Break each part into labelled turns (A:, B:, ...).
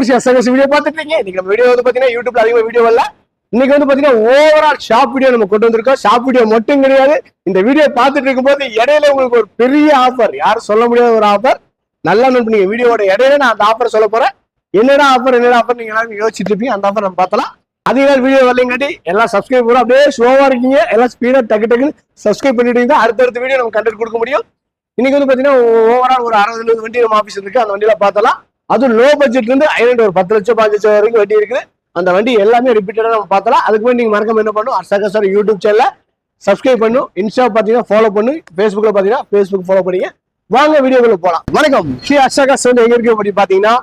A: வணக்கம் SS video பார்த்துட்டு இருக்கீங்க இன்னைக்கு நம்ம வீடியோ வந்து பார்த்தீங்கன்னா யூடியூப்ல அதிகமாக வீடியோ வரல. இன்னைக்கு வந்து பாத்தீங்கன்னா ஓவரால் ஷாப் வீடியோ நம்ம கொண்டு வந்திருக்கோம். ஷாப் வீடியோ மட்டும் கிடையாது. இந்த வீடியோ பார்த்துட்டு இருக்கும்போது இடையில உங்களுக்கு ஒரு பெரிய ஆஃபர் யாரும் சொல்ல முடியாத ஒரு ஆஃபர் நல்லா நோட் நீங்க வீடியோட இடையில நான் அந்த ஆஃபர் சொல்ல போறேன். என்னடா ஆஃபர் என்னடா ஆஃபர் நீங்க எல்லாரும் யோசிச்சுட்டு இருப்பீங்க. அந்த ஆஃபர் நம்ம பார்த்தலாம். அதிக நாள் வீடியோ வரலங்காட்டி எல்லாம் சப்ஸ்கிரைப் பண்ணி அப்படியே ஸ்லோவா இருக்கீங்க. எல்லாம் ஸ்பீடா டக்கு டக்குன்னு சப்ஸ்கிரைப் பண்ணிட்டு அடுத்தடுத்த வீடியோ நம்ம கண்டென்ட் கொடுக்க முடியும். இன்னைக்கு வந்து பாத்தீங்கன்னா ஓவரால் ஒரு அறுபது எழுபது வண்டி நம்ம ஆஃபீஸ் இருக்கு. அந்த வண்டியில பார்த்தலாம். அதுவும் லோ பட்ஜெட்ல இருந்து ஐநூறு ஒரு பத்து லட்சம் பாஞ்சு லட்சம் வரைக்கும் வண்டி இருக்குது. அந்த வண்டி எல்லாமே ரிப்பீட்டடா நம்ம பார்த்தலாம் அதுக்கு மேலே நீங்க மறக்காம என்ன பண்ணும்? அர்ஷாகா சார் யூடியூப் சேனல சப்ஸ்கிரைப் பண்ணும். இன்ஸ்டா பாத்தீங்கன்னா ஃபாலோ பண்ணு. ஃபேஸ்புக்ல பாத்தீங்கன்னா ஃபேஸ்புக் ஃபாலோ பண்ணீங்க. வாங்க வீடியோக்குள்ள போலாம். வணக்கம். ஸ்ரீ அர்ஷாகா சார் எங்க இருக்கு அப்படி பாத்தீங்கன்னா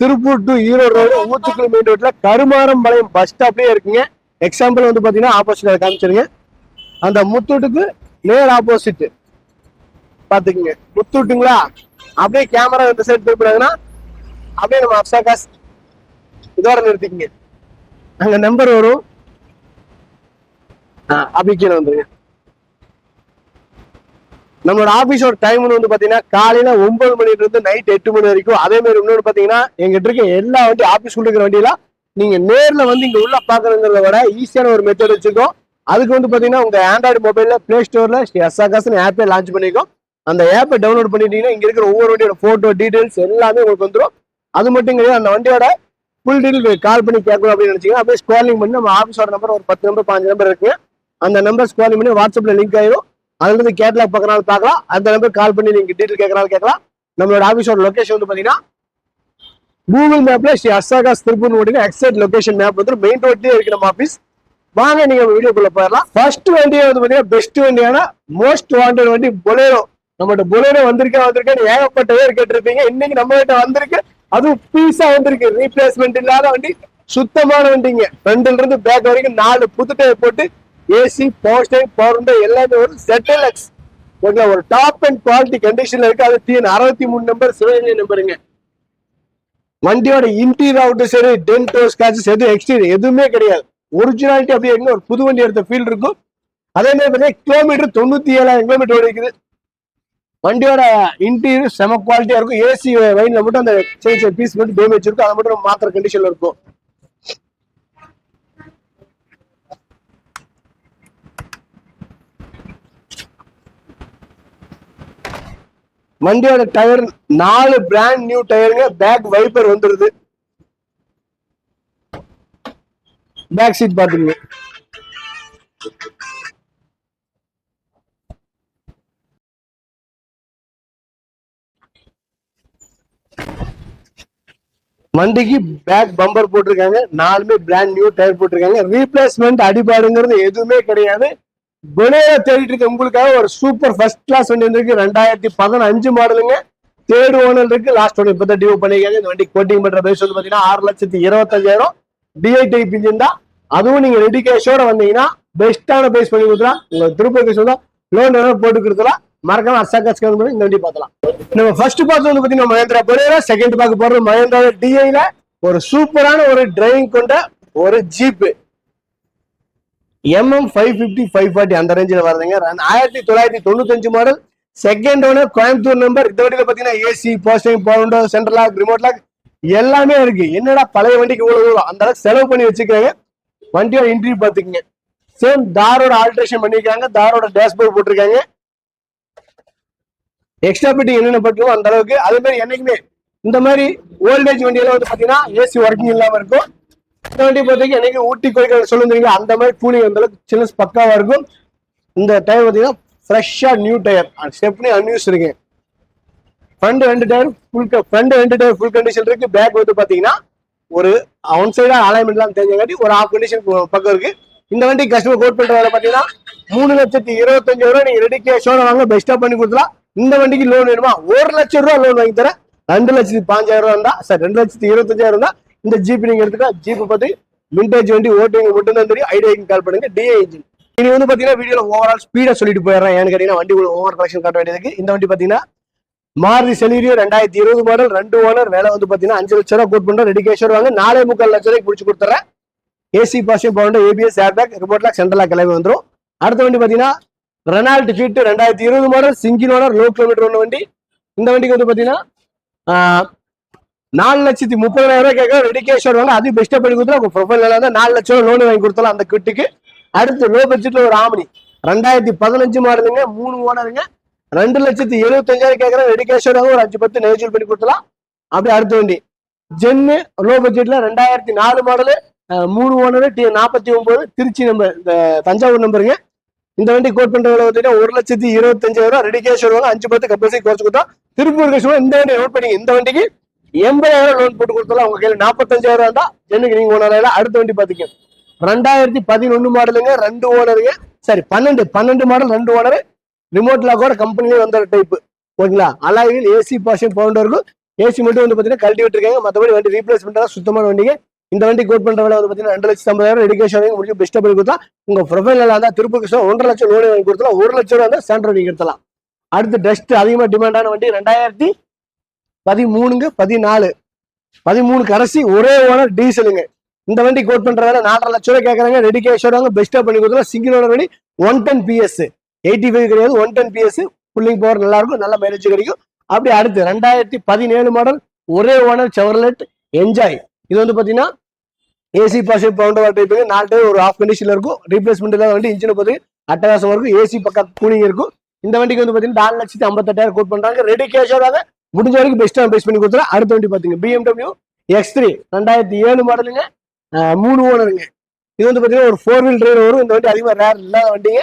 A: Tiruppur to Erode road Uthukuli main ரோட்ல கருமாரம்பாளையம் பஸ் ஸ்டாப்லயே இருக்குங்க. எக்ஸாம்பிள் வந்து பாத்தீங்கன்னா ஆப்போசிட்ல காமிச்சிருங்க. அந்த முத்தூட்டுக்கு நேர் ஆப்போசிட் பாத்துக்கங்க முத்தூட்டுங்களா? அப்படியே கேமரா இந்த சைடு திருப்பினாங்கன்னா அப்படியே நம்ம அப்சாகாஸ் இதோட நிறுத்திக்கங்க. அங்க நம்பர் வரும். அப்படி கீழே வந்துருங்க. நம்மளோட ஆபீஸோட டைம் வந்து பாத்தீங்கன்னா காலையில ஒன்பது மணில இருந்து நைட் எட்டு மணி வரைக்கும். அதே மாதிரி இன்னொரு பாத்தீங்கன்னா எங்கிட்ட இருக்க எல்லா வண்டி ஆபீஸ் இருக்கிற வண்டியெல்லாம் நீங்க நேர்ல வந்து இங்க உள்ள பாக்குறதுங்கிறத விட ஈஸியான ஒரு மெத்தட் வச்சிருக்கோம். அதுக்கு வந்து பாத்தீங்கன்னா உங்க ஆண்ட்ராய்டு மொபைல்ல பிளே ஸ்டோர்ல எஸ்ஆகாசன் ஆப்பே லான்ச் பண்ணிருக்கோம் அந்த ஆப்பை டவுன்லோட் பண்ணிட்டீங்கன்னா இங்க இருக்கிற ஒவ்வொரு வண்டியோட போட்டோ டீடைல்ஸ் எல்லாமே உங்களுக்கு வந்துடும் அது மட்டும் கிடையாது அந்த வண்டியோட ஃபுல் டீல் கால் பண்ணி கேட்கணும் அப்படின்னு நினைச்சீங்கன்னா அப்படியே ஸ்காலிங் பண்ணி நம்ம ஆஃபீஸோட நம்பர் ஒரு பத்து நம்பர் பாஞ்சு நம்பர் இருக்குங்க அந்த நம்பர் ஸ்காலிங் பண்ணி வாட்ஸ்அப்பில் லிங்க் ஆயிடும் அதுலேருந்து கேட்லாக் பார்க்கறாலும் பார்க்கலாம். அந்த நம்பர் கால் பண்ணி நீங்கள் டீட்டெயில் கேட்கறாலும் கேட்கலாம். நம்மளோட ஆஃபீஸோட லொக்கேஷன் வந்து பார்த்தீங்கன்னா கூகுள் மேப்ல ஸ்ரீ அசாகாஸ் திருப்பூர் ஓட்டினா எக்ஸைட் லொக்கேஷன் மேப் வந்து மெயின் ரோட்லேயே இருக்கு நம்ம ஆஃபீஸ் வாங்க நீங்க வீடியோக்குள்ள போயிடலாம். ஃபர்ஸ்ட் வண்டியை வந்து பாத்தீங்கன்னா பெஸ்ட் வண்டியான மோஸ்ட் வாண்டட் வண்டி பொலேரோ நம்மகிட்ட பொலேரோ வந்திருக்கா வந்திருக்கேன்னு ஏகப்பட்ட பேர் கேட்டிருப்பீங்க. இன்னைக்கு நம்ம கிட்ட வந்திருக்கு. அதுவும் பீஸா வந்திருக்கு. ரீப்ளேஸ்மெண்ட் இல்லாத வண்டி சுத்தமான வண்டிங்க. ஃப்ரண்ட்ல இருந்து பேக் வரைக்கும் நாலு புது டயர் போட்டு AC power steering power window எல்லாமே ஒரு செட்டல் எக்ஸ் ஓகே ஒரு டாப் அண்ட் குவாலிட்டி கண்டிஷன்ல இருக்கு. அது டிஎன் அறுபத்தி மூணு நம்பர் சிவகங்கை நம்பருங்க வண்டியோட இன்டீரியர் அவுட்டு சரி டென்டோ ஸ்கிராச்சஸ் எதுவும் எக்ஸ்டீரியர் எதுவுமே கிடையாது. ஒரிஜினாலிட்டி அப்படியே ஒரு புது வண்டி எடுத்த ஃபீல் இருக்கும். அதே மாதிரி பார்த்தீங்கன்னா கிலோமீட்டர் தொண்ணூத்தி ஏழாயிரம் கிலோமீட்டர் ஓடி இருக்குது வண்டியோட இன்டீரியர் செம குவாலிட்டியா இருக்கும். ஏசி வைன்ல மட்டும் அந்த சின்ன சின்ன பீஸ் மட்டும் டேமேஜ் இருக்கும். அதை மட்டும் மாத்திர கண்டிஷன்ல இருக்கும். வண்டியோட டயர் நாலு பிராண்ட் நியூ டயருங்க பேக் வைப்பர் வந்துருது. பேக் சீட் பாத்துருங்க வண்டிக்கு பேக் பம்பர் போட்டிருக்காங்க. நாலுமே பிராண்ட் நியூ டயர் போட்டிருக்காங்க. ரீப்ளேஸ்மெண்ட் அடிபாடுங்கிறது எதுவுமே கிடையாது. பொலேரோ தேடிட்டு இருக்க உங்களுக்காக ஒரு சூப்பர் ஃபர்ஸ்ட் கிளாஸ் வண்டி வந்துருக்கு. ரெண்டாயிரத்தி பதினஞ்சு மாடலுங்க தேர்ட் ஓனர் இருக்கு. லாஸ்ட் ஒன் இப்போ தான் டியூ பண்ணிருக்காங்க இந்த வண்டி கோட்டிங் பண்ற பேஸ் வந்து பாத்தீங்கன்னா ஆறு லட்சத்தி இருபத்தஞ்சாயிரம். டிஐ டைப் இன்ஜின் தான். அதுவும் நீங்க ரெடி கேஷோட வந்தீங்கன்னா பெஸ்டான பேஸ் பண்ணி கொடுத்துலாம் உங்க திருப்பதி கேஸ் லோன் போட்டு கொடுத்துலாம் மறக்காம அசாகாஸ் இந்த வண்டி பார்த்தலாம். நம்ம ஃபர்ஸ்ட் பார்த்து வந்து பார்த்தீங்கன்னா மகேந்திரா பொரேரா செகண்ட் பார்க்க போறது மகேந்திரா டிஐல ஒரு சூப்பரான ஒரு டிரைவிங் கொண்ட ஒரு jeep MM five fifty five forty அந்த ரேஞ்சில் வருதுங்க. ரெண்டு- ஆயிரத்தி தொள்ளாயிரத்தி தொண்ணூத்தஞ்சு model second owner Coimbatore number இந்த வண்டியில் பார்த்தீங்கன்னா ஏசி போஸ்டிங் பவுண்டோ சென்ட்ரல் லாக் ரிமோட் லாக் எல்லாமே இருக்கு. என்னடா பழைய வண்டிக்கு இவ்வளோ தூரம்? அந்த அளவுக்கு செலவு பண்ணி வச்சுக்கிறாங்க. வண்டியோட இன்டர்வியூ பார்த்துக்கங்க. சேம் தாரோட ஆல்ட்ரேஷன் பண்ணிருக்காங்க தாரோட டேஷ்போர்ட் போட்டிருக்காங்க. எக்ஸ்ட்ரா பெட்டி என்னென்ன பட்டுமோ அந்த அளவுக்கு. அதே மாதிரி என்னைக்குமே இந்த மாதிரி ஓல்டேஜ் வண்டியெல்லாம் வந்து பார்த்தீங்கன்னா ஏசி ஒர்க்கிங் இல்லாமல் இருக்கும். இந்த வண்டி பொறுத்தவரைக்கும் என்னைக்கு ஊட்டி கோயில்கள் சொல்லுங்க அந்த மாதிரி கூலிங் அந்த அளவுக்கு சின்ன பக்காவாக இருக்கும். இந்த டயர் பார்த்தீங்கன்னா ஃப்ரெஷ்ஷாக நியூ டயர் ஸ்டெப்னி அன்யூஸ் இருக்கு. ஃப்ரண்ட் ரெண்டு டயர் ஃபுல் ஃப்ரண்ட் ரெண்டு டயர் ஃபுல் கண்டிஷன் இருக்கு. பேக் வந்து பார்த்தீங்கன்னா ஒரு ஒன் சைடா அலைன்மெண்ட்லாம் தெரிஞ்சங்காட்டி ஒரு ஆஃப் கண்டிஷன் பக்கம் இருக்கு. இந்த வண்டி கஸ்டமர் கோட் பண்ணுறது வேலை மூணு லட்சத்தி இருபத்தஞ்சு ரூபா நீங்கள் ரெடி கேஷோட வாங்க பெஸ்ட்டாக பண்ணி கொடுத்துலாம் இந்த வண்டிக்கு லோன் வேணுமா? ஒரு லட்சம் ரூபா லோன் வாங்கி தரேன். ரெண்டு லட்சத்தி பாஞ்சாயிரம் ரூபா இருந்தா சார் ரெண்டு லட்சத்தி இருபத்தஞ்சாயிரம் இருந்தா இந்த ஜீப் நீங்க எடுத்துக்கலாம் ஜீப் பத்தி விண்டேஜ் வண்டி ஓட்டுவீங்க மட்டும்தான் தெரியும். ஐடியாக்கு கால் பண்ணுங்க. டிஏ இன்ஜின் இனி வந்து பாத்தீங்கன்னா வீடியோல ஓவரால் ஸ்பீடா சொல்லிட்டு போயிடுறேன். ஏன்னு கேட்டீங்கன்னா வண்டி ஓவர் கலெக்ஷன் காட்ட வேண்டியதுக்கு இந்த வண்டி பாத்தீங்கன்னா மாறுதி செலீரியோ ரெண்டாயிரத்தி இருபது மாடல் ரெண்டு ஓனர் வேலை வந்து பாத்தீங்கன்னா அஞ்சு லட்சம் ரூபா கோட் பண்றோம். ரெடி கேஷ் வாங்க. நாலே முக்கால் லட்ச ரூபாய்க்கு பிடிச்சி கொடுத்துறேன் ஏசி பாசியம் founder ABS airbag remote lock central lock எல்லாமே அடுத்த வண்டி பாத்தீங்கன்னா ரெனால்ட் ஃபிட் ரெண்டாயிரத்தி இருபது model single owner low kilometre ஒன்று வண்டி. இந்த வண்டிக்கு வந்து பார்த்தீங்கன்னா நாலு லட்சத்தி முப்பதாயிரம் ரூபாய் கேட்க ரெடி கேஷ் வருவாங்க அது பெஸ்ட்டாக பண்ணி கொடுத்தா உங்கள் ப்ரொஃபைல் நல்லா நாலு லட்சம் லோன் வாங்கி கொடுத்தலாம் அந்த கிட்டுக்கு. அடுத்து லோ பட்ஜெட்டில் ஒரு ஆமணி ரெண்டாயிரத்தி பதினஞ்சு மாடலுங்க மூணு ஓனருங்க. ரெண்டு லட்சத்தி எழுபத்தஞ்சாயிரம் கேட்கறேன் ரெடி கேஷ் வருவாங்க ஒரு அஞ்சு பத்து நெகோசியல் பண்ணி கொடுத்தலாம் அப்படியே அடுத்த வண்டி. ஜென்னு லோ பட்ஜெட்ல ரெண்டாயிரத்தி நாலு மாடலு மூணு ஓனரு டி நாற்பத்தி ஒன்பது திருச்சி நம்பர் இந்த தஞ்சாவூர் நம்பருங்க இந்த வண்டி கோட் பண்ற விலை பார்த்தீங்கன்னா ஒரு லட்சத்தி இருபத்தஞ்சாயிரம் ரெடி கேஷ் வருவாங்க. அஞ்சு பத்து கம்பல்சரி குறைச்சு கொடுத்தா திருப்பூர் கஷ்டம் இந்த வண்டி நோட் பண்ணி இந்த வண்டிக்கு எண்பதாயிரம் லோன் போட்டு கொடுத்தாலும் உங்க கையில் நாற்பத்தஞ்சாயிரம் இருந்தா என்னைக்கு நீங்க ஓனர் அடுத்த வண்டி பாத்தீங்க ரெண்டாயிரத்தி பதினொன்னு மாடலுங்க ரெண்டு ஓனருங்க சரி பன்னெண்டு. பன்னெண்டு மாடல் ரெண்டு ஓனர் ரிமோட் லாக்கோட கம்பெனிலே வந்த டைப் ஓகேங்களா? அலாயில் ஏசி பாஷன் பவுண்டருக்கும் ஏசி மட்டும் வந்து பார்த்தீங்கன்னா கழட்டி விட்டுருக்காங்க. மற்றபடி வண்டி ரீப்ளேஸ்மெண்ட் சுத்தமான வண்டிங்க. இந்த வண்டி கோட் பண்ற விலை வந்து பாத்தீங்கன்னா ரெண்டு லட்சத்தி ஐம்பதாயிரம் எடுக்கேஷன் வாங்கி முடிச்சு பெஸ்ட் பண்ணி கொடுத்தா உங்க ப்ரொஃபைல் இருந்தா திருப்பூர் கிருஷ்ணா ஒன்றரை லட்சம் லோன் வாங்கி கொடுத்தலாம் ஒரு லட்சம் ரூபா இருந்தா சாண்டர் நீங்க எடுத்தலாம் அடுத்து டஸ்ட் அதிகமா டிமாண்டான வண்டி ரெண்டாயிரத்தி பதிமூணுங்க பதினாலு. பதிமூணு கடைசி ஒரே ஓனர் டீசலுங்க இந்த வண்டி கோட் பண்ற வேலை நாலரை லட்சம் ரூபாய் கேட்கறாங்க ரெடி கேஷ் வருவாங்க பண்ணி கொடுத்தலாம் சிங்கிள் ஓனர் வண்டி one ten PS eighty five கிடையாது one ten PS pulling power நல்லா இருக்கும் நல்ல மைலேஜ் கிடைக்கும். அப்படி அடுத்து ரெண்டாயிரத்தி பதினேழு மாடல் ஒரே ஓனர் செவர்லெட் என்ஜாய் இது வந்து பாத்தீங்கன்னா ஏசி பாஷ் பவுண்டர் டைப் நாலு டைம் ஒரு ஆஃப் கண்டிஷன்ல இருக்கும். ரீப்ளேஸ்மெண்ட் இல்லாத வண்டி இன்ஜின் பார்த்து அட்டகாசம் இருக்கும். ஏசி பக்கம் கூலிங் இருக்கும். இந்த வண்டிக்கு வந்து பாத்தீங்கன்னா நாலு லட்சத்தி ஐம்பத்தெட்டாயிரம் கோட் பண்றாங்க. ரெடி கேஷோட முடிஞ்ச வரைக்கும் பெஸ்ட்டாக பேஸ் பண்ணி கொடுத்துருவோம் அடுத்த வண்டி பாத்தீங்க. பிஎம்டபிள்யூ எக்ஸ் த்ரீ ரெண்டாயிரத்தி ஏழு மாடலுங்க மூணு ஓனருங்க இது வந்து பாத்தீங்கன்னா ஒரு ஃபோர் வீல் டிரைவர் வரும். இந்த வண்டி அதிகமாக ரேர் இல்லாத வண்டிங்க.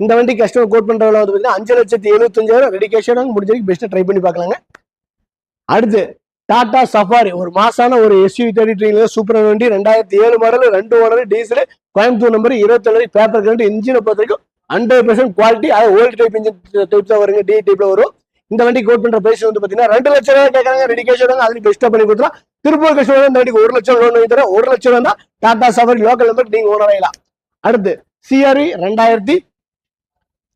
A: இந்த வண்டி கஸ்டமர் கோட் பண்ற வந்து பாத்தீங்கன்னா அஞ்சு லட்சத்தி எழுபத்தஞ்சாயிரம் ரெடி கேஷோட முடிஞ்ச வரைக்கும் பெஸ்ட்டாக ட்ரை பண்ணி பார்க்கலாங்க. அடுத்து டாடா சஃபாரி. ஒரு மாசான ஒரு எஸ்யூவி தேர்ட்டி த்ரீல சூப்பர் வண்டி ரெண்டாயிரத்தி ஏழு மாடல் ரெண்டு ஓனர் டீசல் கோயம்புத்தூர் நம்பர் இருபத்தேழு பேப்பர் கரண்ட் இன்ஜினை பொறுத்த வரைக்கும் ஹண்ட்ரட் பர்சன்ட் குவாலிட்டி அது ஓல்டு டைப் இன்ஜின் டைப் தான் வருங்க. டி டைப்ல வரும். இந்த வண்டி கோட் பண்ற பிரைஸ் வந்து பாத்தீங்கன்னா ரெண்டு லட்சம் ரூபாய் கேட்கறாங்க ரெடி கேஷ் வராங்க அதுக்கு பெஸ்ட்டா பண்ணி கொடுத்துலாம் திருப்பூர் கஷ்டம் இந்த வண்டிக்கு ஒரு லட்சம் லோன் வாங்கி தரேன். ஒரு லட்சம் ரூபா தான் டாடா சஃபாரி லோக்கல் நம்பர் நீங்க ஓனர் ஆகலாம் அடுத்து சிஆர்வி ரெண்டாயிரத்தி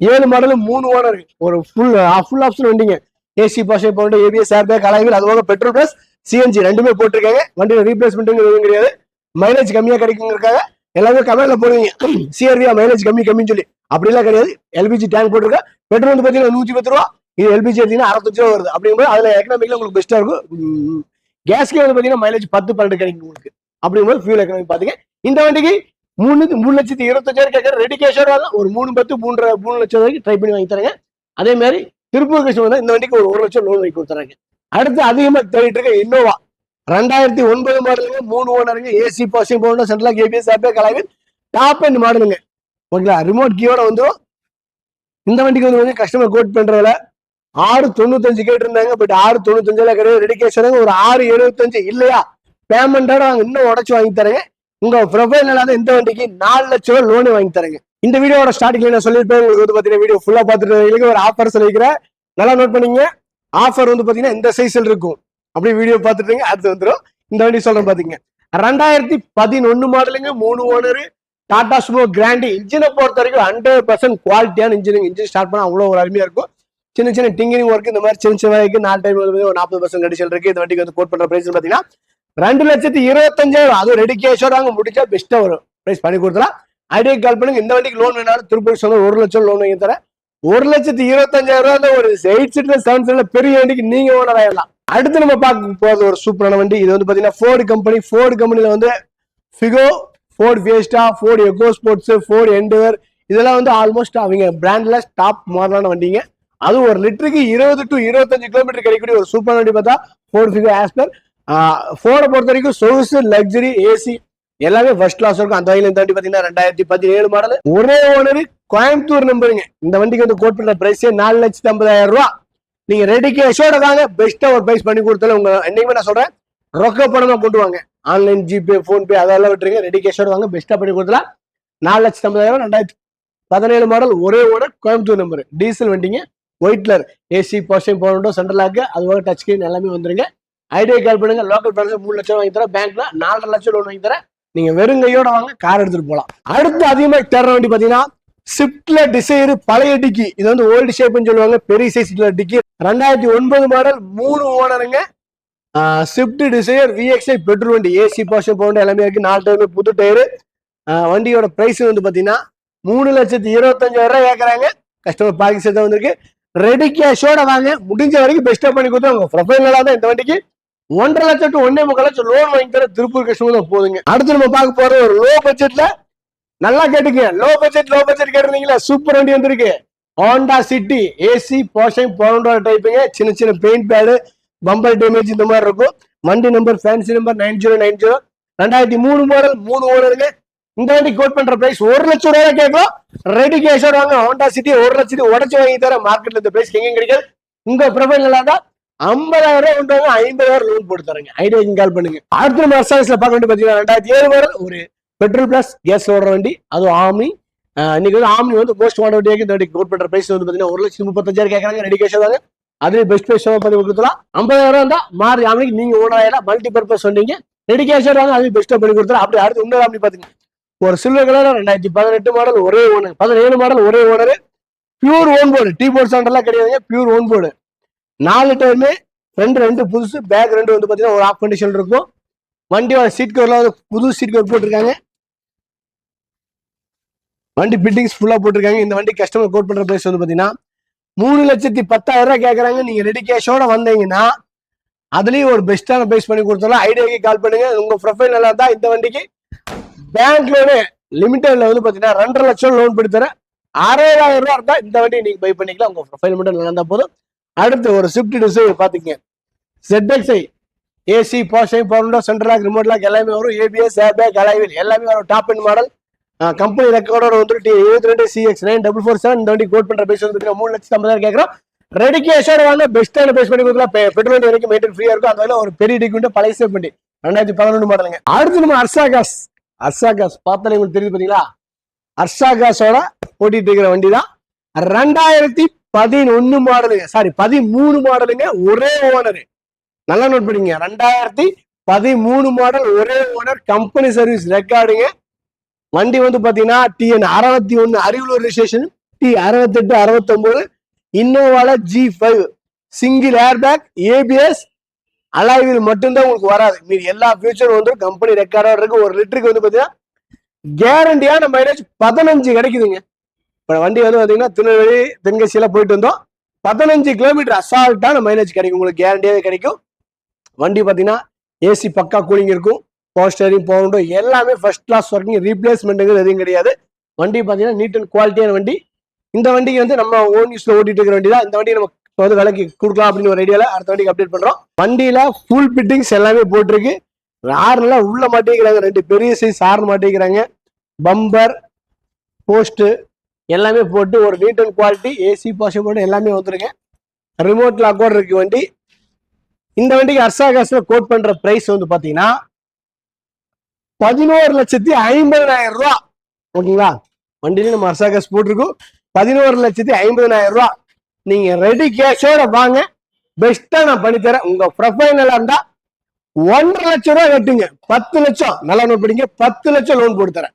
A: ஏழு மாடல் மூணு ஓனர் ஒரு ஃபுல் ஃபுல் ஆப்ஷன் வண்டிங்க. ஏசி பாஷை போன்ற ABS airbag alloy wheel petrol plus CNG ரெண்டுமே போட்டிருக்காங்க. வண்டியில ரீப்ளேஸ்மெண்ட் எதுவும் கிடையாது. மைலேஜ் கம்மியா கிடைக்குங்கிறக்காக எல்லாமே கமெண்ட்ல போடுவீங்க. சிஆர்வியா மைலேஜ் கம்மி கம்மின்னு சொல்லி. அப்படிலாம் கிடையாது. எல்பிஜி டேங்க் போட்டிருக்கா. பெட்ரோல் வந்து பாத்தீங்கன்னா நூத்தி பத்து ரூபா. இது எல்பிஜி எடுத்தீங்கன்னா அறுபத்தஞ்சு ரூபா வருது. அப்படிங்கும்போது அதுல எக்கனாமிக்ல உங்களுக்கு பெஸ்டா இருக்கும். கேஸ்க்கே வந்து பாத்தீங்கன்னா மைலேஜ் பத்து பன்னெண்டு கிடைக்கும் உங்களுக்கு. அப்படிங்கும்போது ஃபியூல் எக்கனாமி பாத்தீங்க. இந்த வண்டிக்கு மூணு மூணு லட்சத்தி இருபத்தஞ்சாயிரம் கேட்கற ரெடி கேஷ் ஒரு மூணு பத்து மூன்றரை மூணு லட்சம் வரைக்கும் ட்ரை பண்ணி வாங்கி தரேங்க. அதே மாதிரி திருப்பூர் கஷ்டம் வந்து இந்த வண்டிக்கு ஒரு ஒரு லட்சம் லோன் வாங்கி கொடுத்துறாங்க அடுத்து அதிகமாக தேடிட்டு இருக்க இன்னோவா ரெண்டாயிரத்தி ஒன்பது மாடலுங்க மூணு ஓனருங்க ஏசி பாசிங் போன சென்ட்ரலாக ஏபிஎஸ் ஆப்பே கலாவின் டாப் அண்ட் மாடலுங்க ஓகேங்களா ரிமோட் கீயோட வந்துடும் இந்த வண்டிக்கு வந்து கொஞ்சம் கஸ்டமர் கோட் பண்ணுறதுல ஆறு தொண்ணூத்தஞ்சு கேட்டிருந்தாங்க பட் ஆறு தொண்ணூத்தஞ்சுல கிடையாது ரெடி கேஷ் ஒரு ஆறு எழுபத்தஞ்சு இல்லையா பேமெண்டோட அவங்க இன்னும் உடச்சு வாங்கி தரேங்க உங்க ப்ரொஃபைல் இல்லாத இந்த வண்டிக்கு நாலு லட்சம் ரூபா லோனு வாங்கி தரேங்க இந்த வீடியோட ஸ்டார்டிங்ல நான் சொல்லியிருப்பேன். உங்களுக்கு வந்து பாத்தீங்கன்னா வீடியோ ஃபுல்லா பார்த்துட்டு ஒரு ஆஃபர் சொல்லிக்கிறேன் நல்லா நோட் பண்ணீங்க. ஆஃபர் வந்து பாத்தீங்கன்னா இந்த சைஸ்ல இருக்கும். அப்படியே வீடியோ பார்த்துட்டுங்க அடுத்து வந்துடும் இந்த வண்டி சொல்றேன் பாத்தீங்க. ரெண்டாயிரத்தி பதினொன்னு மாடலுங்க மூணு ஓனரு டாடா சுமோ கிராண்டி இன்ஜினை பொறுத்த வரைக்கும் ஹண்ட்ரட் பர்சன்ட் குவாலிட்டியான இன்ஜின் இன்ஜின் ஸ்டார்ட் பண்ணால் அவ்வளோ ஒரு அருமையா இருக்கும். சின்ன சின்ன டிங்கிங் ஒர்க் இந்த மாதிரி சின்ன சின்ன வேலைக்கு நாலு டைம் ஒரு நாற்பது பர்சன்ட் கடிச்சல் இருக்கு. இந்த வண்டிக்கு வந்து கோட் பண்ற பிரைஸ் பாத்தீங்கன்னா ரெண்டு லட்சத்தி இருபத்தஞ்சாயிரம். அதுவும் ரெடி கேஷோட அங்கே முடிச்சா பெஸ்ட்டாக வரும். பிரைஸ் பண்ணி கொடுத்துலாம் ஐடியா கால் பண்ணுங்க. இந்த வண்டிக்கு லோன் வேணாலும் திருப்பூர் சொல்ல ஒரு லட்சம் லோன் வாங்கி தரேன். ஒரு லட்சத்தி இருபத்தஞ்சாயிரம் ரூபாய் ஒரு எயிட் சீட்ல செவன் சீட்ல பெரிய வண்டிக்கு நீங்க ஓனர் ஆயிடலாம். அடுத்து நம்ம பார்க்க போறது ஒரு சூப்பரான வண்டி. இது வந்து பாத்தீங்கன்னா ஃபோர்டு கம்பெனி ஃபோர்டு கம்பெனில வந்து Figo Ford Fiesta Ford Eco Sports Ford Endeavour இதெல்லாம் வந்து ஆல்மோஸ்ட் அவங்க பிராண்ட்ல டாப் மாடலான வண்டிங்க. அது ஒரு லிட்டருக்கு இருபது டு இருபத்தஞ்சு கிலோமீட்டர் கிடைக்கக்கூடிய ஒரு சூப்பரான வண்டி பார்த்தா ஃபோர்டு ஃபிகோ ஆஸ்பர் ஃபோர்டை பொறுத்த வரைக்கும் சொகுசு லக்ஸரி ஏசி எல்லாமே ஃபர்ஸ்ட் கிளாஸ் இருக்கும் அந்த வகையில் இந்த வண்டி பாத்தீங்கன்னா ரெண்டாயிரத்தி பதினேழு மாடல் ஒரே ஓனர் கோயம்புத்தூர் நம்பருங்க இந்த வண்டிக்கு வந்து கோட் பண்ண பிரைஸே நாலு லட்சத்தி ஐம்பதாயிரம் ரூபா. நீங்க ரெடி கேஷோட தாங்க பெஸ்ட்டாக ஒரு பிரைஸ் பண்ணி கொடுத்தாலும் உங்க என்னைக்குமே நான் சொல்றேன். ரொக்க பணமா கொண்டு வாங்க. ஆன்லைன் ஜிபே போன்பே அதெல்லாம் விட்டுருங்க. ரெடி கேஷோட வாங்க. பெஸ்ட்டாக பண்ணி கொடுத்தலாம் நாலு லட்சத்தி ஐம்பதாயிரம் ரெண்டாயிரத்தி பதினேழு மாடல் ஒரே ஓனர் கோயம்புத்தூர் நம்பர் டீசல் வண்டிங்க. ஒயிட்லர் ஏசி போஸ்டிங் போனோம் சென்ட்ரல் லாக்கு அது டச் ஸ்கிரீன் எல்லாமே வந்துருங்க. ஐடியா கால் பண்ணுங்க லோக்கல் பேங்க்ல மூணு லட்சம் வாங்கி தரேன். பேங்க்ல நாலரை லட்சம் லோன் வாங்கி தரேன். நீங்க வெறும் கையோட வாங்க கார் எடுத்துட்டு போலாம். அடுத்து அதிகமா தேடுற வண்டி பாத்தீங்கன்னா ஸ்விஃப்ட்ல டிசைர் பழைய டிக்கி. இது வந்து ஓல்டு ஷேப்னு சொல்லுவாங்க பெரிய சைஸ்ல டிக்கி. ரெண்டாயிரத்தி ஒன்பது மாடல் மூணு ஓனருங்க. ஸ்விஃப்ட் டிசைர் விஎக்ஸ்ஐ பெட்ரோல் வண்டி ஏசி பாஷன் பவுண்ட் எல்லாமே இருக்கு. நாலு டயர் புது டயரு வண்டியோட பிரைஸ் வந்து பாத்தீங்கன்னா மூணு லட்சத்தி இருபத்தஞ்சாயிரம் ரூபாய் கேட்கறாங்க கஸ்டமர் பாக்கி சேர்த்து வந்திருக்கு. ரெடி கேஷோட வாங்க. முடிஞ்ச வரைக்கும் பெஸ்டா பண்ணி கொடுத்து உங்க ப்ரொஃபைல் தான் இந்த வண்டிக்கு. ஒன்றரை லட்சம் டு ஒன்னே முக்கால் லட்சம் லோன் வாங்கி தர திருப்பூர் கஸ்டமர் தான் போதுங்க. அடுத்து நம்ம பார்க்க போறது ஒரு லோ பட்ஜெட்ல நல்லா கேட்டுங்க. லோ பட்ஜெட் லோ பட்ஜெட் கேட்டிருந்தீங்களா? சூப்பர் வண்டி வந்திருக்கு. ஹோண்டா சிட்டி ஏசி போஷன் போனோட டைப்புங்க சின்ன சின்ன பெயிண்ட் பேடு பம்பர் டேமேஜ் இந்த மாதிரி இருக்கும். வண்டி number fancy number nine zero nine zero ரெண்டாயிரத்தி மூணு மாடல் மூணு ஓனருங்க இந்த வண்டி கோட் பண்ற பிரைஸ் ஒரு லட்சம் ரூபாய் கேட்கும் ரெடி கேஷோட வாங்க. ஹோண்டா சிட்டி ஒரு லட்சத்தி உடச்சு வாங்கி தர மார்க்கெட்ல இந்த பிரைஸ் எங்கேயும் கிடைக்காது. உங்க ப்ரொஃபைல் நல்லா இருந்தா ஐம்பதாயிரம் ரூபாய் கொண்டு ஐம்பதாயிரம் லோன் போட்டு தரேங்க. ஐடியாக்கு கால் பண்ணுங்க. அடுத்த நம்ம சர்வீஸ்ல பார்க்க வேண்டிய பாத்தீங்கன்னா ரெண்டாயிரத்தி ஏழு மாடல் ஒரு பெட்ரோல் பிளஸ் கேஸ் ஓடுற வண்டி அதுவும் ஆமி இன்னைக்கு வந்து ஆமி வந்து மோஸ்ட் வாண்ட் வண்டியாக இந்த கோட் பண்ற பிரைஸ் வந்து பாத்தீங்கன்னா ஒரு லட்சத்தி முப்பத்தஞ்சாயிரம் கேட்கறாங்க ரெடி கேஷ் தாங்க. அதுலேயே பெஸ்ட் பிரைஸ் பண்ணி கொடுத்துலாம் ஐம்பதாயிரம் இருந்தா மாறி ஆமிக்கு நீங்க ஓனர் ஆயிரம் மல்டி பர்பஸ் சொன்னீங்க. ரெடி கேஷ் வாங்க அதுவும் பெஸ்ட்டாக பண்ணி கொடுத்துலாம் அப்படி அடுத்து இன்னொரு ஆமி பாத்தீங்க. ஒரு சில்வர் கலர் ரெண்டாயிரத்தி பதினெட்டு மாடல் ஒரே ஓனர் பதினேழு மாடல் ஒரே owner pure own board T board சாண்டெல்லாம் கிடையாதுங்க. பியூர் ஓன் போர்டு நாலு டயருமே ரெண்டு ரெண்டு புதுசு பேக் ரெண்டு வந்து பார்த்தீங்கன்னா ஒரு ஆஃப் கண்டிஷன் இருக்கும். வண்டியோட சீட் கவர்லாம் வந்து புது சீட் கவர் போட்டிருக்காங்க. வண்டி பிட்டிங்ஸ் ஃபுல்லாக போட்டிருக்காங்க. இந்த வண்டி கஸ்டமர் கோட் பண்ணுற ப்ரைஸ் வந்து பார்த்தீங்கன்னா மூணு லட்சத்தி பத்தாயிரம் ரூபாய் கேட்குறாங்க நீங்கள் ரெடி கேஷோட வந்தீங்கன்னா அதுலேயும் ஒரு பெஸ்ட்டான ப்ரைஸ் பண்ணி கொடுத்தலாம் ஐடியாக்கு கால் பண்ணுங்க. உங்கள் ப்ரொஃபைல் நல்லா இருந்தால் இந்த வண்டிக்கு பேங்க் லோனு லிமிட்டடில் வந்து பார்த்தீங்கன்னா ரெண்டரை லட்சம் லோன் பண்ணி தரேன் அறுபதாயிரம் ரூபா இருந்தால் இந்த வண்டி நீங்கள் பை பண்ணிக்கலாம். உங்கள் ப்ரொஃபைல் மட்டும் நல்லா இருந்தால் போதும். அடுத்து ஒரு ஸ்விஃப்ட் டிசைர் பார்த்துங்க ZXi ஏசி போஷை பவுண்டோ சென்ட்ரல் லாக் ரிமோட் லாக் எல்லாமே வரும். ஏபிஎஸ் ஏர்பேக் அலைவில் எல்லாமே வரும். டாப் அண்ட் மாடல் கம்பெனி ரெக்கார்டோட வந்துட்டு எழுபத்தி ரெண்டு CX nine double four seven இந்த வண்டி கோட் பண்ற பேஸ் வந்து மூணு லட்சத்தி ஐம்பதாயிரம் கேட்கறோம் ரெடி கேஷோட வாங்க பெஸ்ட்டான பேஸ் பண்ணி கொடுக்கலாம். பெட்ரோல் வரைக்கும் மெயின்டைன் ஃப்ரீயா இருக்கும். அதில் ஒரு பெரிய டிக்குண்டு பழைய சேவ் பண்ணி. ரெண்டாயிரத்தி பதினொன்று மாடலுங்க அடுத்து நம்ம அர்சாகாஸ் அர்சாகாஸ் பார்த்தாலே உங்களுக்கு தெரியுது பாத்தீங்களா? அர்சாகாஸோட ஓட்டிட்டு இருக்கிற வண்டி தான் ரெண்டாயிரத்தி பதினொன்னு மாடலுங்க. சாரி பதிமூணு மாடலுங்க ஒரே ஓனர் நல்லா நோட் பண்ணிங்க ரெண்டாயிரத்தி பதிமூணு மாடல் ஒரே ஓனர் கம்பெனி சர்வீஸ் ரெக்கார்டுங்க வண்டி வந்து பாத்தீங்கன்னா டிஎன் அறுபத்தி ஒன்னு அரியலூர் ரிஜிஸ்ட்ரேஷன் டி அறுபத்தெட்டு அறுபத்தொன்பது இன்னோவால G five single airbag ABS alloy wheel மட்டும்தான் உங்களுக்கு வராது. மீதி எல்லா ஃபியூச்சரும் வந்து கம்பெனி ரெக்கார்டோட இருக்கு. ஒரு லிட்டருக்கு வந்து பாத்தீங்கன்னா கேரண்டியான மைலேஜ் பதினஞ்சு கிடைக்குதுங்க. இப்போ வண்டி வந்து பார்த்தீங்கன்னா திருநெல்வேலி தென்காசியில் போயிட்டு வந்தோம். பதினஞ்சு கிலோமீட்டர் அசால்ட்டான மைலேஜ் கிடைக்கும். உங்களுக்கு கேரண்டியாகவே கிடைக்கும். வண்டி பார்த்தீங்கன்னா ஏசி பக்கா கூலிங் இருக்கும். பவர் ஸ்டேரிங் எல்லாமே ஃபர்ஸ்ட் கிளாஸ் ஒர்க்கிங் ரீப்ளேஸ்மெண்ட்டுங்கிறது எதுவும் கிடையாது. வண்டி பார்த்தீங்கன்னா நீட் அண்ட் குவாலிட்டியான வண்டி. இந்த வண்டிக்கு வந்து நம்ம ஓன் யூஸ்ல ஓட்டிட்டு இருக்கிற வண்டி தான். இந்த வண்டி நம்ம இப்போ வந்து விலைக்கு கொடுக்கலாம் அப்படின்னு ஒரு ஐடியாவில் அடுத்த வண்டிக்கு அப்டேட் பண்றோம். வண்டியில ஃபுல் ஃபிட்டிங்ஸ் எல்லாமே போட்டிருக்கு. ஆறுல உள்ள மாட்டிக்கிறாங்க ரெண்டு பெரிய சைஸ் ஆறு மாட்டிக்கிறாங்க பம்பர் போஸ்ட்டு எல்லாமே போட்டு ஒரு நீட் அண்ட் குவாலிட்டி ஏசி பாஷன் போட்டு எல்லாமே வந்துருங்க. ரிமோட் லாக்கோடு இருக்கு வண்டி. இந்த வண்டிக்கு அர்சாகாஸ்ல கோட் பண்ணுற ப்ரைஸ் வந்து பார்த்தீங்கன்னா பதினோரு லட்சத்தி ஐம்பதனாயிரம் ரூபா. ஓகேங்களா? வண்டியில நம்ம அர்சாகாஸ் போட்டிருக்கோம். பதினோரு லட்சத்தி ஐம்பதனாயிரம் ரூபா. நீங்கள் ரெடி கேஷோட வாங்க. பெஸ்ட்டாக நான் பண்ணித்தரேன். உங்கள் ப்ரொஃபைல் நல்லா இருந்தால் ஒன்றரை லட்சம் ரூபா கட்டுங்க. பத்து லட்சம். நல்லா நோட் பண்ணிங்க பத்து லட்சம் லோன் போட்டு தரேன்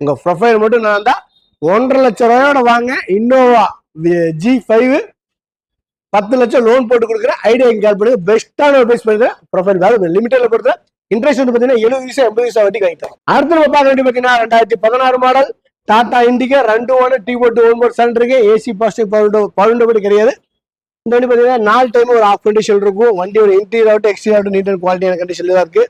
A: உங்கள் ப்ரொஃபைல் மட்டும் நான் இருந்தால் ஒன்றரை லட்சம் ரூபாயோட வாங்க இன்னோவா ஜி ஃபைவ் பத்து லட்சம் லோன் போட்டு கொடுக்குறேன் ஐடியா கால் பண்ணுங்க. பெஸ்ட்டான அட்வைஸ் பேஸ் பண்ணுறேன் ப்ரொஃபைல் வேலை லிமிட்டட்ல கொடுத்த இன்ட்ரெஸ்ட் வந்து பார்த்தீங்கன்னா எழுபது வயசு எண்பது வயசு வட்டி வாங்கிட்டோம் அடுத்து நம்ம பார்க்க வேண்டிய பார்த்தீங்கன்னா ரெண்டாயிரத்தி பதினாறு மாடல் டாடா இண்டிகா ரெண்டு ஒன்று டி போட்டு ஒன் போர்ட் சென்டருக்கு ஏசி பாசிட்டிவ் பவுண்டோ பவுண்டோ படி கிடையாது. இந்த வண்டி பார்த்தீங்கன்னா நாலு டைம் ஒரு ஆஃப் கண்டிஷன் இருக்கும். வண்டியோட இன்டீரியர் ஆகட்டும் எக்ஸ்டீரியர் ஆகட்டும் நீட் அண்ட் குவாலிட்டியான கண்டிஷன்ல தான் இருக்கு.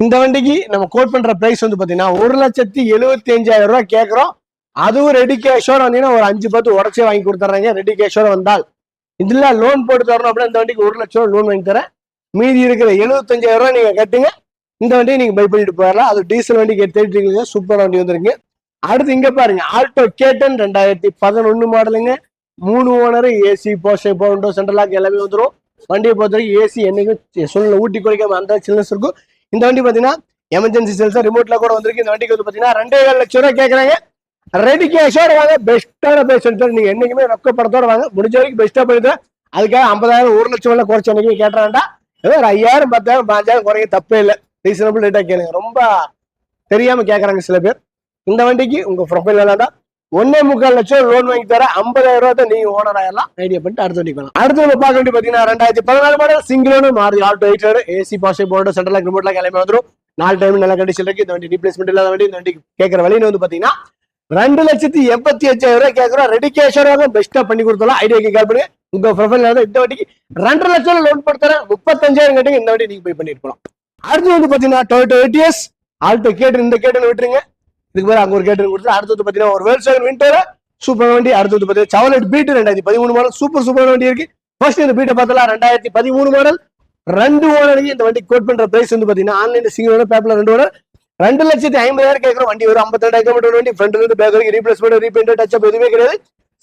A: இந்த வண்டிக்கு நம்ம கோட் பண்ற பிரைஸ் வந்து பார்த்தீங்கன்னா ஒரு லட்சத்தி எழுபத்தி அஞ்சாயிரம் ரூபாய் கேட்குறோம் அதுவும் ரெடி கேஷோட வந்தீங்கன்னா ஒரு அஞ்சு பத்து உடச்சே வாங்கி கொடுத்துட்றாங்க. ரெடி கேஷோட வந்தால் இதுல லோன் போட்டு தரணும் அப்படின்னா இந்த வண்டிக்கு ஒரு லட்சம் லோன் வாங்கி தரேன். மீதி இருக்கிற எழுபத்தஞ்சாயிரம் ரூபாய் நீங்க கட்டுங்க. இந்த வண்டியை நீங்க பை பண்ணிட்டு போயிடலாம். அது டீசல் வண்டி தேடிட்டு இருக்கீங்க சூப்பர் வண்டி வந்துருங்க. அடுத்து இங்க பாருங்க ஆல்டோ கேட்டன் ரெண்டாயிரத்தி பதினொன்னு மாடலுங்க மூணு ஓனர் ஏசி போஸ்டை பவுண்டோ சென்ட்ரலாக் எல்லாமே வந்துடும் வண்டியை பொறுத்த வரைக்கும் ஏசி என்னைக்கும் சூழ்நிலை ஊட்டி குறைக்காம அந்த சில்னஸ் இருக்கும். இந்த வண்டி பாத்தீங்கன்னா எமர்ஜென்சி செல்ஸ் ரிமோட்ல கூட வந்திருக்கு. இந்த வண்டிக்கு வந்து பாத்தீங்கன்னா ரெண்டே கால் லட்சம் ரூபாய் கேட்கறாங்க ரெடி கேஷோட வாங்க பெஸ்ட்டான பேஸ் நீங்க என்னைக்குமே ரொக்க படத்தோட வாங்க. முடிஞ்ச வரைக்கும் பெஸ்டா பண்ணிட்டு அதுக்காக ஐம்பதாயிரம் ஒரு லட்சம் எல்லாம் குறைச்ச என்னைக்குமே கேட்ட வேண்டாம். ஏதோ ஒரு ஐயாயிரம் பத்தாயிரம் பாஞ்சாயிரம் குறைக்க தப்பே இல்லை. ரீசனபிள் ரேட்டா கேளுங்க. ரொம்ப தெரியாம கேட்கறாங்க சில பேர். இந்த வண்டிக்கு உங்க ப்ரொஃபைல் வேண்டாம். ஒன்னே முக்கால் லட்சம் லோன் வாங்கி தர ஐம்பதாயிரம் ரூபாய் தான் நீங்க ஓனர் ஆயிடலாம். ஐடியா பண்ணிட்டு அடுத்த வண்டி போகலாம். அடுத்து நம்ம பார்க்க வேண்டிய பாத்தீங்கன்னா ரெண்டாயிரத்தி பதினாலு மாடல் சிங்கிள் மாறி Alto eight AC positive board central ரிமோட்லாம் கிளம்பி வந்துடும் நாலு டைம் நல்ல கண்டிஷன் இருக்கு. இந்த வண்டி ரீப்ளேஸ்மெண்ட் இல்லாத வண்டி இந்த வண்டி கேட்கற வழின்னு வந்து பாத்தீங்கன்னா ரெண்டு லட்சத்தி எண்பத்தி அஞ்சாயிரம் ரூபாய் கேட்கறோம் ரெடி கேஷராக பெஸ்டா பண்ணி கொடுத்தலாம் ஐடியாக்கு கால் பண்ணி. உங்க ப்ரொஃபைல் இந்த வாட்டிக்கு ரெண்டரை லட்சம் லோன் போட்டு முப்பத்தஞ்சாயிரம் கேட்டீங்க. இந்த வாட்டி நீங்க போய் பண்ணிட்டு அடுத்து வந்து பாத்தீங்கன்னா டொயோட்டோ ஏடிஎஸ் ஆல்டோ கேட்டு இந்த கேட்டுன்னு விட்டுருங்க. இதுக்கு பேர் அங்க ஒரு கேட்டு கொடுத்து அடுத்து வந்து பாத்தீங்கன்னா ஒரு வேல்சேகர் வின்டர் சூப்பர் வண்டி அடுத்து வந்து பாத்தீங்கன்னா சவலட் பீட் ரெண்டாயிரத்தி பதிமூணு மாடல் சூப்பர் சூப்பர் வண்டி இருக்கு. ஃபர்ஸ்ட் இந்த பீட்டை பார்த்தலாம் ரெண்டாயிரத்தி பதிமூணு மாடல் ரெண்டு ஓனருக்கு இந்த வண்டி கோட் பண்ற பிரைஸ் வந்து பாத்தீங்கன்னா ஆன்லைன் சிங்கிள் பேப்பர்ல ரெண்டு ஓனர். ரெண்டு லட்சத்தி ஐம்பதாயிரம் கேட்குற வண்டி வரும் ஐம்பத்தி ரெண்டாயிரம் கிலோமீட்டர் வண்டி ஃப்ரண்ட்ல இருந்து பேக் வரைக்கும் ரீப்ளேஸ்மெண்ட் ரீபெயிண்ட் டச் அப் எதுவுமே கிடையாது.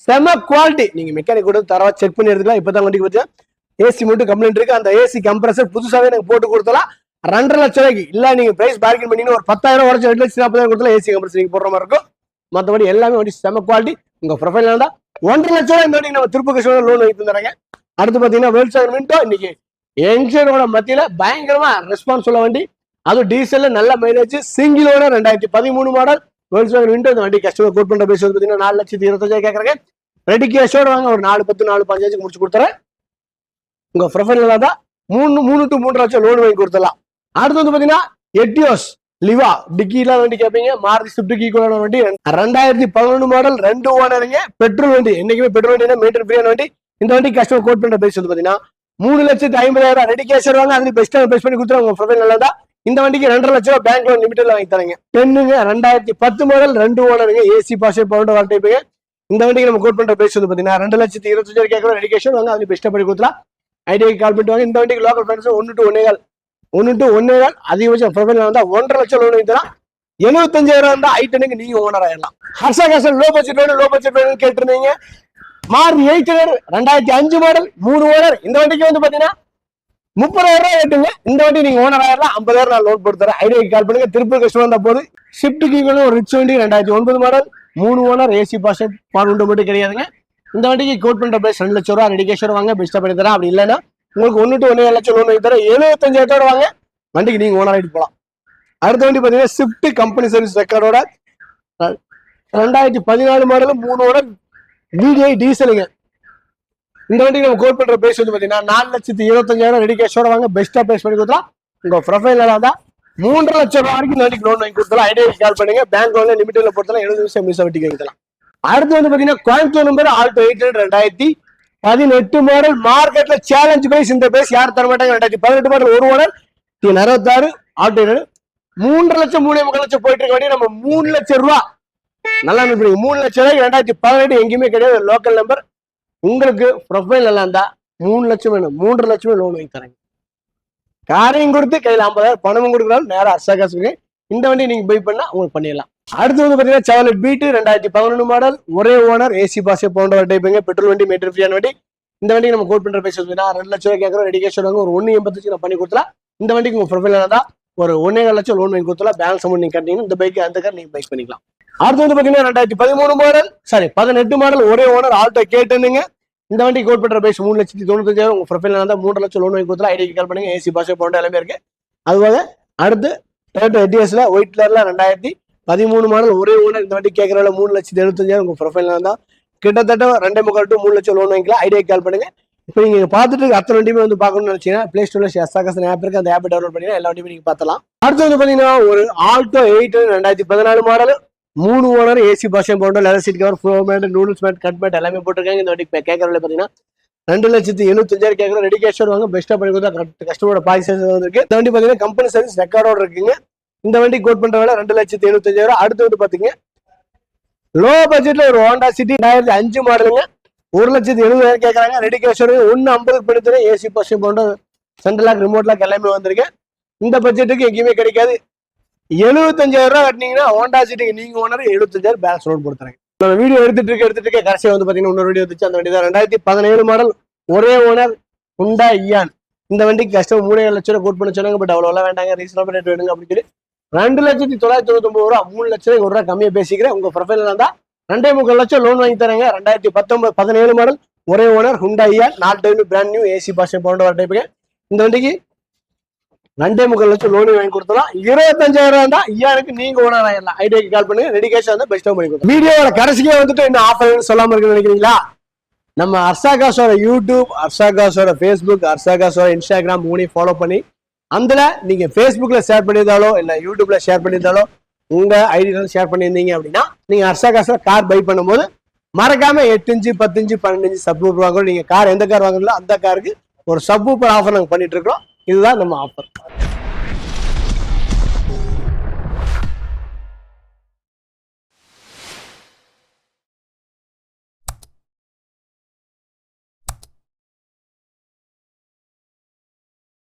A: செம குவாலிட்டி நீங்க மெக்கானிக் கூட தரவா செக் பண்ணி எடுத்துக்கலாம். இப்பதான் வண்டிக்கு பத்தியா ஏசி மட்டும் கம்ப்ளைண்ட் இருக்கு. அந்த ஏசி கம்ப்ரஸர் புதுசாவே எனக்கு போட்டு கொடுத்தலாம். ரெண்டரை லட்சம் ரூபாய்க்கு. இல்ல நீங்க பிரைஸ் பார்க்கிங் பண்ணீங்கன்னா ஒரு பத்தாயிரம் உடச்சு ரெண்டு லட்சம் நாற்பதாயிரம் கொடுத்தலாம் ஏசி கம்ப்ரஸர் நீங்க போடுற மாதிரி இருக்கும். மற்றபடி எல்லாமே வண்டி செம குவாலிட்டி உங்க ப்ரொஃபைல் வேண்டாம் ஒன்றரை லட்சம் ரூபாய் இந்த வண்டி நம்ம திருப்பு கஷ்டம் லோன் வைத்து தந்துறாங்க அடுத்து பாத்தீங்கன்னா வேல்சாகர் மின்டோ இன்னைக்கு யங்ஸ்டரோட மத்தியில பயங்கரமா ரெஸ்பான்ஸ் உள்ள வண்டி. அதுவும் டீசல்ல நல்ல மைலேஜ் சிங்கிள் ரெண்டாயிரத்தி பதிமூணு மாடல் வேல்சாகர் விண்டோ இந்த வண்டி கஸ்டமர் கோட் பண்ற பேசுவது பாத்தீங்கன்னா நாலு லட்சத்தி இருபத்தஞ்சாயிரம் கேட்கறாங்க ரெடி கேஷோட வாங்க ஒரு நாலு பத்து நாலு பஞ்சாயத்துக்கு முடிச்சு கொடுத்துறேன். உங்க ப்ரொஃபைல் தான் மூணு மூணு டு மூன்று லட்சம் லோன் வாங்கி கொடுத்துடலாம். அடுத்து வந்து பாத்தீங்கன்னா எட்டியோஸ் லிவா டிக்கி இல்லாத வண்டி கேட்பீங்க மாருதி ஸ்விஃப்ட் டிக்கி கூட வண்டி. ரெண்டாயிரத்தி பதினொன்று மாடல் ரெண்டு ஓனருங்க. பெட்ரோல் வண்டி. என்னைக்குமே பெட்ரோல் வண்டி மீட்டர் ஃப்ரீயான வண்டி. இந்த வண்டி கஸ்டமர் கோட் பண்ற பேஸ் வந்து பாத்தீங்கன்னா மூணு லட்சத்தி ஐம்பதாயிரம் ரெடி கேஷ் வாங்க. அதுக்கு பெஸ்ட்டாக பெஸ்ட் பண்ணி கொடுத்துருவாங்க உங்க ப்ரொஃபைல் நல்லா தான் இந்த வண்டிக்கு ரெண்டரை லட்ச ரூபா பேங்க் லோன் லிமிட்ல வாங்கி தரீங்க. பெண்ணுங்க ரெண்டாயிரத்தி பத்து மாடல் ரெண்டு ஓனருங்க ஏசி பாஷை பவுண்டர் வால் டைப்புங்க இந்த வண்டிக்கு நம்ம கோட் பண்ற பேஸ் வந்து பாத்தீங்கன்னா ரெண்டு லட்சத்தி இருபத்தஞ்சாயிரம் கேட்கற ரெடிகேஷன் வாங்க அதுக்கு பெஸ்ட் பண்ணி கொடுத்துலாம் ஐடியாக்கு கால் பண்ணிட்டு வாங்க. இந்த வண்டிக்கு லோக்கல் ஃப்ரெண்ட்ஸ் ஒன்று டு ஒன்னே கால். ஒன்று டு ஒன்னே கால். அதிகபட்சம் ப்ரொஃபைல் வந்தா ஒன்றரை லட்சம் லோன் வாங்கி தரலாம். எழுபத்தஞ்சாயிரம் இருந்தா ஐட்டனுக்கு நீங்க ஓனர் ஆயிடலாம். ஹர்ஷா கேசன் லோ பட்ஜெட் வேணும் லோ பட்ஜெட் வேணும்னு கேட்டிருந்தீங்க. மாருதி எயிட் ரெண்டாயிரத்தி அஞ்சு மாடல் மூணு ஓனர். இந்த வண்டிக்கு வந்து பாத்தீங்கன்னா முப்பதாயிரம் ரூபாய் கேட்டுங்க. இந்த வண்டி நீங்க ஓனராயிரம் ஐம்பதாயிரம் நான் லோன் போட்டு தரேன் ஐடியாக்கு கால் பண்ணுங்க. திருப்பூர் கஷ்டம் வந்த போது ஷிஃப்ட் கீங்களும் ஒரு ரிச் வண்டி ரெண்டாயிரத்தி ஒன்பது மாடல் மூணு ஓனர் ஏசி பாஸ் பால் மட்டும் கிடையாதுங்க. இந்த வண்டிக்கு கோட் பண்ற பிரைஸ் ரெண்டு லட்சம் ரூபா ரெண்டு கேஷ் வாங்க பெஸ்டா பண்ணி தரேன். அப்படி இல்லைன்னா உங்களுக்கு ஒன்று டு ஒன்று லட்சம் லோன் வாங்கி தரேன். எழுபத்தஞ்சாயிரத்தோட வாங்க வண்டிக்கு நீங்க ஓனர் ஆகிட்டு போகலாம் அடுத்த வண்டி பாத்தீங்கன்னா ஸ்விஃப்ட் கம்பெனி சர்வீஸ் ரெக்கார்டோட ரெண்டாயிரத்தி பதினாலு மாடல் மூணு ஓனர் விடிஐ டீசலுங்க இந்த வண்டிக்கு நம்ம கோட் பண்ற பிரைஸ் வந்து பாத்தீங்கன்னா நாலு லட்சத்தி இருபத்தஞ்சாயிரம் ரெடி கேஷோட வாங்க. பெஸ்டா பேஸ் பண்ணி கொடுத்தலாம் உங்க ப்ரொஃபைல் தான் மூன்று லட்சம் ரூபாய் வரைக்கும் இந்த வண்டிக்கு லோன் வாங்கி கொடுத்தலாம் ஐடியா கால் பண்ணுங்க. பேங்க் லோன்ல லிமிட்ல பொறுத்தலாம் எழுபது நிமிஷம் மிஸ் வட்டிக்கு வாங்கிக்கலாம் அடுத்து வந்து பாத்தீங்கன்னா கோயம்புத்தூர் நம்பர் ஆல்டோ எயிட் ரெண்டாயிரத்தி பதினெட்டு மாடல் மார்க்கெட்ல சேலஞ்ச் பிரைஸ் இந்த பிரைஸ் யார் தர மாட்டாங்க? ரெண்டாயிரத்தி பதினெட்டு மாடல் ஒரு மாடல் அறுபத்தாறு ஆல்டோ மூன்று லட்சம் மூணு முக்கால் லட்சம் போயிட்டு இருக்க வேண்டிய நம்ம மூணு லட்சம் ரூபா நல்லா நினைப்பீங்க மூணு லட்சம் ரூபாய் ரெண்டாயிரத்தி பதினெட்டு எங்கேயுமே கிடையாது. லோக்கல் நம்பர் உங்களுக்கு ப்ரொஃபைல் நல்லா இருந்தா மூணு லட்சம் வேணும் மூன்று லட்சமே லோன் வாங்கி தரேங்க காரையும் கொடுத்து கையில் ஐம்பதாயிரம் பணமும் கொடுக்குறாலும் நேரம் அரசா காசுக்கு இந்த வண்டி நீங்க போய் பண்ணா உங்களுக்கு பண்ணிடலாம். அடுத்து வந்து பாத்தீங்கன்னா செவலட் பீட்டு ரெண்டாயிரத்தி பதினொன்று மாடல் ஒரே ஓனர் ஏசி பாசே போன்ற டைப்புங்க பெட்ரோல் வண்டி மீட்டர் ஃப்ரீயான வண்டி. இந்த வண்டிக்கு நம்ம கோட் பண்ற பேச ரெண்டு லட்சம் ரூபாய் கேட்கறோம் ரெடி கேஷ் ஒரு ஒன்று எண்பத்தஞ்சு நான் பண்ணி கொடுத்தலாம் இந்த வண்டிக்கு உங்க ப்ரொஃபைல் இருந்தா ஒரு ஒன்னே லட்சம் லோன் வாங்கி கொடுத்தலாம் பேலன்ஸ் அமௌண்ட் நீங்க கட்டிங்கன்னா இந்த பைக் அந்த கார் நீங்க பைக் பண்ணிக்கலாம். அடுத்து வந்து பாத்தீங்கன்னா ரெண்டாயிரத்தி பதிமூணு மாடல் சாரி பதினெட்டு மாடல் ஒரே ஓனர் ஆல்டோ கேட்டுனுங்க இந்த வண்டி கோட் பண்ற பைஸ் மூணு லட்சத்தி தொண்ணூத்தஞ்சாயிரம் உங்க ப்ரொஃபைல் இருந்தால் மூன்று லட்சம் லோன் வாங்கி கொடுத்தலாம் ஐடி கால் பண்ணுங்க ஏசி பாஸ் போன்ற எல்லாமே இருக்கு. அதுவாக அடுத்து டொயோட்டோ எட்டிஎஸ்ல ஒயிட் கலர்ல ரெண்டாயிரத்தி பதிமூணு மாடல் ஒரே ஓனர் இந்த வண்டி கேட்கறதுல மூணு லட்சத்தி எழுபத்தஞ்சாயிரம் உங்க ப்ரொஃபைல் இருந்தால் கிட்டத்தட்ட ரெண்டே முக்கால் டு மூணு லட்சம் லோன் வாங்கிக்கலாம். ஐடியா கால் பண்ணுங்க. இப்போ நீங்க பார்த்துட்டு அத்தனை வண்டியுமே வந்து பார்க்கணும்னு நினைச்சீங்கன்னா பிளே ஸ்டோர்ல எஸ்ஆகாசன் ஆப் இருக்கு. அந்த ஆப் டவுன்லோட் பண்ணி எல்லா வண்டியுமே நீங்க பார்த்தலாம். அடுத்து வந்து பாத்தீங்கன்னா ஒரு ஆல்டோ எயிட் ரெண்டாயிரத்தி பதினாலு மாடல் மூணு ஓனர் ஏசி பாஷம் போன்ற leather seat cover floor mat noodles mat cut mat எல்லாமே போட்டிருக்காங்க. இந்த வண்டி கேட்கறதுல பாத்தீங்கன்னா ரெண்டு லட்சத்தி எழுபத்தஞ்சாயிரம் கேட்குறோம் ரெடி கேஷ் வாங்க பெஸ்ட்டாக பண்ணி கொடுத்தா கஸ்டமரோட பாலிசி வந்துருக்கு இந்த வண்டி பாத்தீங்கன்னா கம்பெனி சர்வீஸ் ரெக்கார்டோட இருக்குங்க. இந்த வண்டி கோட் பண்ற வேலை ரெண்டு லட்சத்தி எழுபத்தஞ்சாயிரம். அடுத்து வந்து பாத்தீங்க லோ பட்ஜெட்ல ஒரு ஹோண்டா சிட்டி ரெண்டாயிரத்தி அஞ்சு மாடலுங்க ஒரு லட்சத்தி எழுபதாயிரம் கேட்கறாங்க ரெடி கேஷ் ஒன்னு ஐம்பதுக்கு படுத்துறேன் ஏசி பஸ் போன்ற சென்ட்ரல் லாக் ரிமோட் லாக் எல்லாமே வந்திருக்கு. இந்த பட்ஜெட்டுக்கு எங்கேயுமே கிடைக்காது. எழுபத்தஞ்சாயிரம் ரூபா கட்டினீங்கன்னா ஹோண்டா சிட்டிக்கு நீங்க ஓனர் எழுபத்தஞ்சாயிரம் பேலன்ஸ் லோன் கொடுத்துறாங்க நம்ம வீடியோ எடுத்துட்டு இருக்க எடுத்துட்டு இருக்க. கடைசியா வந்து பாத்தீங்கன்னா இன்னொரு வீடியோ வந்துச்சு. அந்த வண்டி தான் ரெண்டாயிரத்தி பதினேழு மாடல் ஒரே ஓனர் ஹுண்டா இயான் இந்த வண்டிக்கு கஷ்டம். மூணு லட்சம் ரூபாய் கோட் பண்ண சொன்னாங்க பட் அவ்வளோ வேண்டாங்க. ரீசனபிள் ரேட் வேணுங்க அப்படின்னு சொல்லி. ரெண்டு லட்சத்தி தொள்ளாயிரத்தி தொண்ணூத்தி ரூபா மூணு லட்சம் ஒரு ரூபா கம்மியாக பேசிக்கிறேன். உங்க ப்ரொஃபைல் இருந்தால் ரெண்டே முக்கால் லட்சம் லோன் வாங்கி தராங்க ரெண்டாயிரத்தி பத்தொன்பது பதினேழு மாடல் ஒரே ஓனர் ஹுண்டாயா நாலு டைம் பிராண்ட் நியூ ஏசி பாஷை போன்ற ஒரு டைப்புங்க இந்த வண்டிக்கு ரெண்டே முக்கால் லட்சம் லோன் வாங்கி கொடுத்தலாம் இருபத்தஞ்சாயிரம் ரூபாய் தான் ஐயாயிரக்கு நீங்க ஓனர் ஆயிடலாம் ஐடியாக்கு கால் பண்ணுங்க. ரெடி கேஷ் வந்து பெஸ்ட்டாக பண்ணி கொடுத்தோம் வீடியோவோட கடைசிக்கே வந்துட்டு இன்னும் ஆஃபர் சொல்லாம இருக்குன்னு நினைக்கிறீங்களா? நம்ம அர்சாகாஸோட யூடியூப் அர்சாகாஸோட ஃபேஸ்புக் அர்சாகாஸோட இன்ஸ்டாகிராம் மூணையும் ஃபாலோ பண்ணி அதுல நீங்க ஃபேஸ்புக்ல ஷேர் பண்ணியிருந்தாலோ இல்ல யூடியூப்ல ஷேர் பண்ணியிருந்தாலோ உங்க ஐடியா ஷேர் பண்ணியிருந்தீங்க அப்படின்னா நீங்க அர்ஷா காசுல கார் பை பண்ணும்போது மறக்காம எட்டு இன்ச்சு பத்து இன்ச்சு பன்னெண்டு இன்ச்சு சப் வாங்கணும் நீங்க கார் எந்த கார் வாங்குறீங்களோ அந்த காருக்கு ஒரு சப் ஆஃபர் நாங்க பண்ணிட்டு இருக்கோம் இதுதான் நம்ம ஆஃபர்